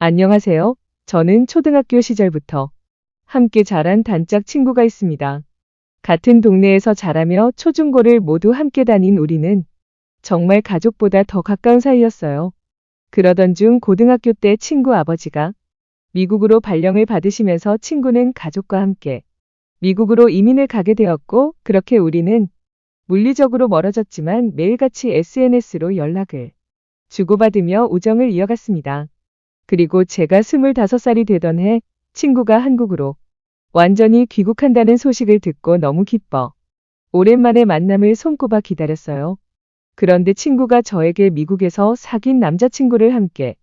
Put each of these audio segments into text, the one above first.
안녕하세요. 저는 초등학교 시절부터 함께 자란 단짝 친구가 있습니다. 같은 동네에서 자라며 초중고를 모두 함께 다닌 우리는 정말 가족보다 더 가까운 사이였어요. 그러던 중 고등학교 때 친구 아버지가 미국으로 발령을 받으시면서 친구는 가족과 함께 미국으로 이민을 가게 되었고 그렇게 우리는 물리적으로 멀어졌지만 매일같이 SNS로 연락을 주고받으며 우정을 이어갔습니다. 그리고 제가 25살이 되던 해 친구가 한국으로 완전히 귀국한다는 소식을 듣고 너무 기뻐 오랜만에 만남을 손꼽아 기다렸어요. 그런데 친구가 저에게 미국에서 사귄 남자친구를 함께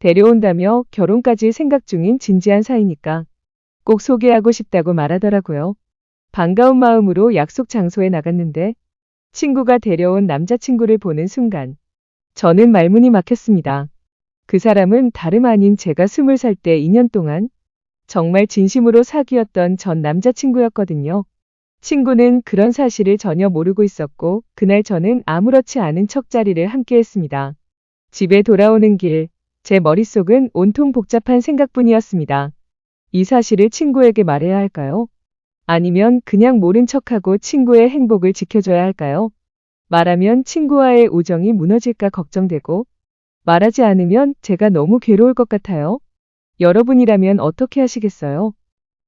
데려온다며 결혼까지 생각 중인 진지한 사이니까 꼭 소개하고 싶다고 말하더라고요. 반가운 마음으로 약속 장소에 나갔는데 친구가 데려온 남자친구를 보는 순간 저는 말문이 막혔습니다. 그 사람은 다름 아닌 제가 스물 살때 2년 동안 정말 진심으로 사귀었던 전 남자친구였거든요. 친구는 그런 사실을 전혀 모르고 있었고 그날 저는 아무렇지 않은 척 자리를 함께 했습니다. 집에 돌아오는 길, 제 머릿속은 온통 복잡한 생각뿐이었습니다. 이 사실을 친구에게 말해야 할까요? 아니면 그냥 모른 척하고 친구의 행복을 지켜줘야 할까요? 말하면 친구와의 우정이 무너질까 걱정되고 말하지 않으면 제가 너무 괴로울 것 같아요. 여러분이라면 어떻게 하시겠어요?